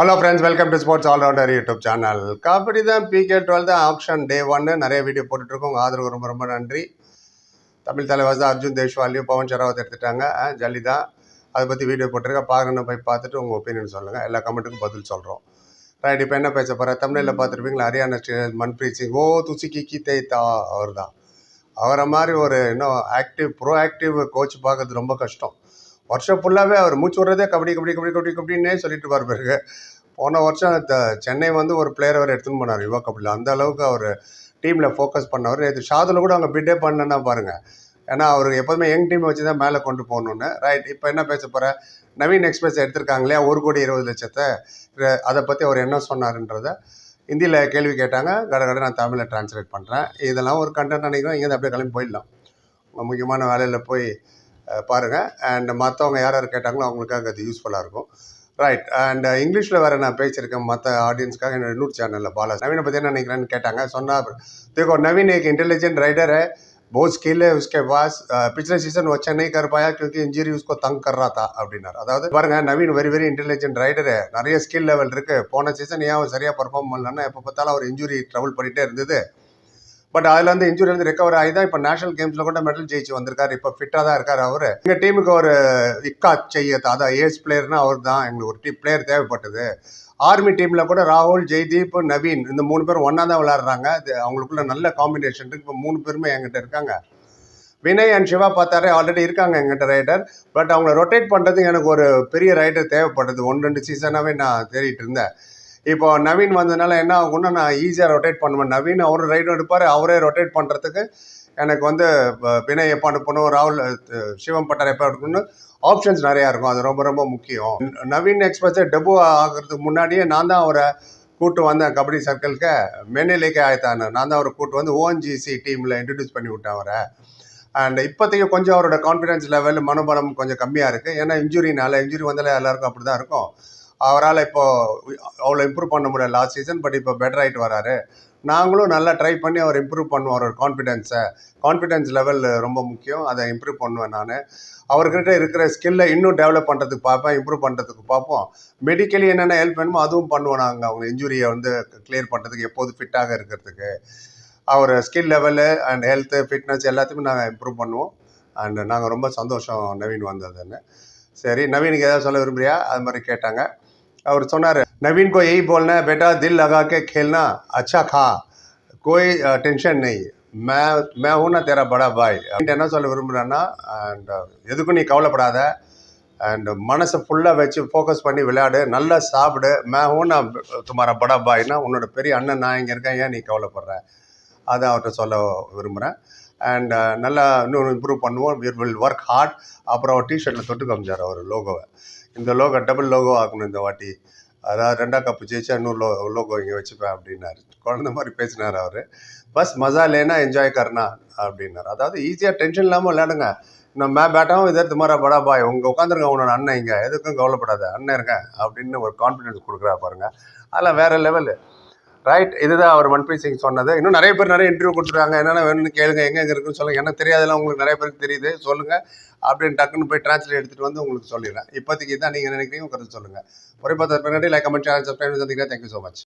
Hello friends welcome to sports allrounder YouTube channel kabaddi தான் PK twelve தான் option day ஒன்னு நிறைய video போட்டுட்ருக்கோம். உங்கள் ஆதரவு ரொம்ப ரொம்ப நன்றி. தமிழ் தலைவாஸ் தான் அர்ஜுன் தேஷ்வாலியும் பவன் ஷராவத் எடுத்துட்டாங்க. ஜல்லி தான். அதை பற்றி வீடியோ போட்டிருக்கேன். பார்க்கணும் போய் பார்த்துட்டு உங்கள் ஒப்பீனியன் சொல்லுங்கள் எல்லா கமெண்ட்டுக்கும் பதில் சொல்கிறோம் ரைட் இப்போ என்ன பேச போகிறேன் தமிழில் பார்த்துருப்பீங்களா? ஹரியானா ஸ்டேட் மன்பிரீத் சிங். ஓ துசி கிக்கி தேய்த்தா அவர் தான் அவரை மாதிரி ஒரு இன்னும் ஆக்டிவ் ப்ரோ ஆக்டிவ் கோச் பார்க்கறது ரொம்ப கஷ்டம். வருஷம் ஃபுல்லாகவே அவர் மூச்சு விடுறதே கபடி கபடி கபடி கபடி கபடின்னே சொல்லிட்டு இருப்பார் பிறகு போன வருஷம் சென்னை வந்து ஒரு பிளேயர் அவர் எடுத்துன்னு போனார் யுவா கபடியில். அந்த அளவுக்கு அவர் டீமில் ஃபோக்கஸ் பண்ணவர். நேற்று ஷாதுல கூட அவங்க பிட்டே பண்ணனா பாருங்கள் ஏன்னா அவர் எப்போதுமே யங் டீம் வச்சு தான் மேலே கொண்டு போகணுன்னு ரைட் இப்போ என்ன பேச போகிற நவீன் எக்ஸ்பிரஸ் எடுத்திருக்காங்க இல்லையா? ஒரு கோடி இருபது லட்சத்தை. அதை பற்றி அவர் என்ன சொன்னார்ன்றத ஹிந்தியில் கேள்வி கேட்டாங்க. கட கட நான் தமிழில் டிரான்ஸ்லேட் பண்ணுறேன் இதெல்லாம் ஒரு கண்டென்ட் நினைக்கிறோம் இங்கேருந்து அப்படியே கிளம்பி போயிடலாம். முக்கியமான வேலையில் போய் அஹ், பாருங்க அண்ட் மற்றவங்க யார் யார் கேட்டாங்களோ அவங்களுக்காக அது யூஸ்ஃபுல்லாக இருக்கும் ரைட் அண்ட் இங்கிலீஷில் வேறு நான் பேசியிருக்கேன் மற்ற ஆடியன்ஸ்க்காக என்னோட இன்னொரு சேனலில் பாலா நவீனை பற்றி என்ன நினைக்கிறேன்னு கேட்டாங்க சொன்னா देखो नवीन एक इंटेलिजेंट राइडर है बहुत स्किल है उसके पास अ, पिछले सीजन वो अच्छा नहीं कर पाया क्योंकि इंजरी उसको तंग कर रहा था அப்படின்னாரு அதாவது பாருங்க Naveen very very intelligent raider நிறைய ஸ்கில் லெவல் இருக்கு போன சீசன் ஏன் அவன் சரியா பெர்ஃபார்ம் பண்ணலன்னா எப்போ பார்த்தாலும் அவர் இன்ஜுரி ட்ரபிள் பண்ணிட்டே இருந்தது பட் அதுல இருந்து இன்ஜுரி வந்து ரெக்கவர் ஆகி தான் இப்போ நேஷனல் கேம்ஸ்ல கூட மெடல் ஜெயிச்சு வந்திருக்காரு. இப்போ ஃபிட்டாக தான் இருக்காரு அவரு. எங்க டீமுக்கு ஒரு இக்கா செய்ய அதான் ஏஸ் பிளேயர்னா அவர் தான் எங்களுக்கு ஒரு டீம் பிளேயர் தேவைப்பட்டது. ஆர்மி டீமில் கூட ராகுல் ஜெய்தீப் நவீன் இந்த மூணு பேரும் ஒன்றா தான் விளையாடுறாங்க. அது அவங்களுக்குள்ள நல்ல காம்பினேஷன் இருக்கு. இப்போ மூணு பேருமே என்கிட்ட இருக்காங்க. வினய் அண்ட் சிவா பார்த்தாரே ஆல்ரெடி இருக்காங்க எங்கிட்ட ரைடர் பட் அவங்கள ரொட்டேட் பண்ணுறதுக்கு எனக்கு ஒரு பெரிய ரைடர் தேவைப்பட்டது. ஒன்று ரெண்டு சீசனாகவே நான் தேடிட்டு இருந்தேன். இப்போ நவீன் வந்ததுனால என்ன ஆகும்னா நான் ஈஸியாக ரொட்டேட் பண்ணுவேன். நவீன் அவர் ரைடும் எடுப்பார் அவரே ரொட்டேட் பண்ணுறதுக்கு எனக்கு வந்து வினய் எப்போ அனுப்பணும் ராகுல் சிவம் பட்டார் எப்போ அனுப்பணும்னு ஆப்ஷன்ஸ் நிறையா இருக்கும். அது ரொம்ப ரொம்ப முக்கியம். நவீன் எக்ஸ்பிரஸை டெபு ஆகிறதுக்கு முன்னாடியே நான் தான் அவரை கூட்டு வந்தேன் கபடி சர்க்கிள்க்கு மென்னிலேக்கே ஆயத்தான். நான் தான் அவரை கூட்டு வந்து ஓஎன்ஜிசி டீமில் இன்ட்ரடியூஸ் பண்ணி விட்டேன் அவரை. அண்ட் இப்போதைக்கு கொஞ்சம் அவரோட கான்ஃபிடன்ஸ் லெவல் மனோபலம் கொஞ்சம் கம்மியாக இருக்குது ஏன்னா இன்ஜுரினால இன்ஜுரி வந்தாலே எல்லாருக்கும் அப்படி தான் இருக்கும். அவரால் இப்போது அவ்வளோ இம்ப்ரூவ் பண்ண முடியல லாஸ்ட் சீசன் பட் இப்போ பெட்டர் ஆகிட்டு வராரு. நாங்களும் நல்லா ட்ரை பண்ணி அவர் இம்ப்ரூவ் பண்ணுவோம் அவர் கான்ஃபிடென்ஸை கான்ஃபிடென்ஸ் லெவல் ரொம்ப முக்கியம். அதை இம்ப்ரூவ் பண்ணுவேன் நான். அவர்கிட்ட இருக்கிற ஸ்கில்லை இன்னும் டெவலப் பண்ணுறதுக்கு பார்ப்பேன் இம்ப்ரூவ் பண்ணுறதுக்கு பார்ப்போம். மெடிக்கலி என்னென்ன ஹெல்ப் வேணுமோ அதுவும் பண்ணுவோம் நாங்கள் அவங்க இன்ஜுரியை வந்து கிளியர் பண்ணுறதுக்கு எப்போது ஃபிட்டாக இருக்கிறதுக்கு. அவர் skill level and health fitness எல்லாத்தையுமே நாங்கள் இம்ப்ரூவ் பண்ணுவோம். அண்ட் நாங்கள் ரொம்ப சந்தோஷம் நவீன் வந்ததுன்னு. சரி நவீனுக்கு ஏதாவது சொல்ல விரும்புறியா? அது மாதிரி கேட்டாங்க. அவர் சொன்னார் நவீன் கோ எய் போல்னா பேட்டா தில் லகாக்கே கேள்னா அச்சா கா கோய் டென்ஷன் நெய் மே மே ஊனா தேரா படா பாய். அப்படின்ட்டு என்ன சொல்ல விரும்புகிறேன்னா அண்ட் எதுக்கும் நீ கவலைப்படாத அண்ட் மனசை ஃபுல்லாக வச்சு ஃபோக்கஸ் பண்ணி விளையாடு நல்லா சாப்பிடு மே ஊனா துமாரா படா பாய்னா உன்னோட பெரிய அண்ணன் நான் இங்கே இருக்கேன் ஏன் நீ கவலைப்படுற? அதை அவர்கிட்ட சொல்ல விரும்புகிறேன் அண்ட் uh, நல்லா இன்னும் இம்ப்ரூவ் பண்ணுவோம். வீர் வில் ஒர்க் ஹார்ட் அப்புறம் அவர் டிஷர்ட்டில் தொட்டு காமிச்சார் அவர் லோகோவை இந்த லோகோ டபுள் லோகோ ஆக்கணும் இந்த வாட்டி. அதாவது ரெண்டாம் கப்பு ஜெயிச்சா இன்னொரு லோ லோகோ இங்கே வச்சுப்பேன் அப்படின்னாரு. குழந்த மாதிரி பேசினார் அவர். பஸ் மஜா லேனா என்ஜாய் கர்னா அப்படின்னாரு. அதாவது ஈஸியாக டென்ஷன் இல்லாமல் விளையாடுங்க. நான் மே பேட்டாவும் இதற்கு துமாரா படா பாய் உங்க உட்காந்துருங்க உன்னோட அண்ணன் இங்கே. எதுக்கும் கவலைப்படாத. அண்ணன் இருக்கேன் அப்படின்னு ஒரு கான்ஃபிடன்ஸ் கொடுக்குறா பாருங்க. அதெல்லாம் வேற லெவலு ரைட் இதுதான் அவர் மன்பிரீத் சிங் சொன்னது. இன்னும் நிறைய பேர் நிறைய இன்டர்வியூ கொடுத்துருக்காங்க. என்னென்ன வேணும்னு கேளுங்க. எங்கே எங்க இருக்குன்னு சொல்லுங்க. எனக்கு தெரியாதெல்லாம் உங்களுக்கு நிறைய பேருக்கு தெரியுது. சொல்லுங்க. அப்படின்னு டக்குன்னு போய் டிரான்ஸ்லேட் எடுத்துட்டு வந்து உங்களுக்கு சொல்லிடுறேன். இப்போதைக்கு தான் நீங்கள் நினைக்கிறீங்க கருத்து சொல்லுங்கள் ஒரே பார்த்து பின்னாடி லைக் கமெண்ட் சேனல் சப்ஸ்கிரைப் சந்திக்கிறேன் தேங்க்யூ ஸோ மச்